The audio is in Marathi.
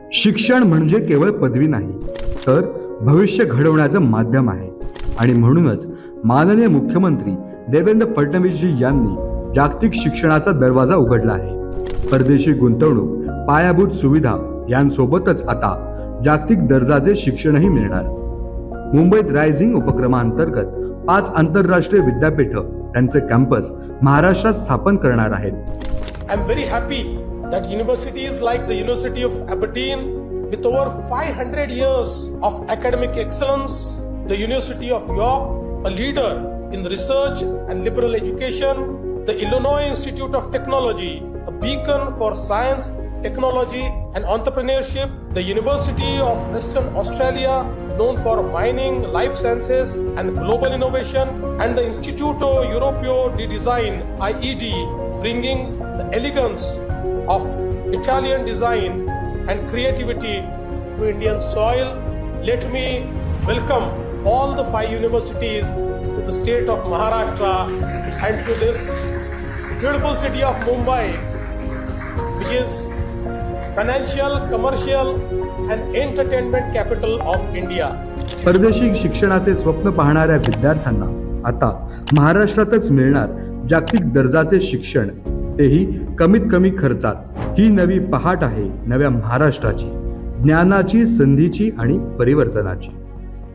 शिक्षण म्हणजे केवळ पदवी नाही तर भविष्य घडवण्याचं माध्यम आहे. आणि म्हणूनच माननीय मुख्यमंत्री देवेंद्र फडणवीसजी यांनी जागतिक शिक्षणाचा दरवाजा उघडला आहे. परदेशी गुंतवणूक पायाभूत सुविधा यांसोबतच आता जागतिक दर्जाचे शिक्षणही मिळणार. मुंबईत रायझिंग उपक्रमांतर्गत पाच आंतरराष्ट्रीय विद्यापीठ त्यांचे कॅम्पस महाराष्ट्रात स्थापन करणार आहेत. I am very happy that universities like the University of Aberdeen, with over 500 years of academic excellence, the University of York, a leader in research and liberal education, the Illinois Institute of Technology, a beacon for science, technology, and entrepreneurship, the University of Western Australia, known for mining, life sciences, and global innovation, and the Instituto Europeo di Design, IED, bringing the elegance of Italian design and creativity to Indian soil. Let me welcome all the five universities to the state of Maharashtra and to this beautiful city of Mumbai, which is financial, commercial, and entertainment capital of India. परदेशी शिक्षणाचे स्वप्न पाहणाऱ्या विद्यार्थ्यांना आता महाराष्ट्रातच मिळणार जागतिक दर्जाचे शिक्षण तेही कमीत कमी खर्चात ही नवी पहाट आहे नव्या महाराष्ट्राची. ज्ञानाची संधीची आणि परिवर्तनाची.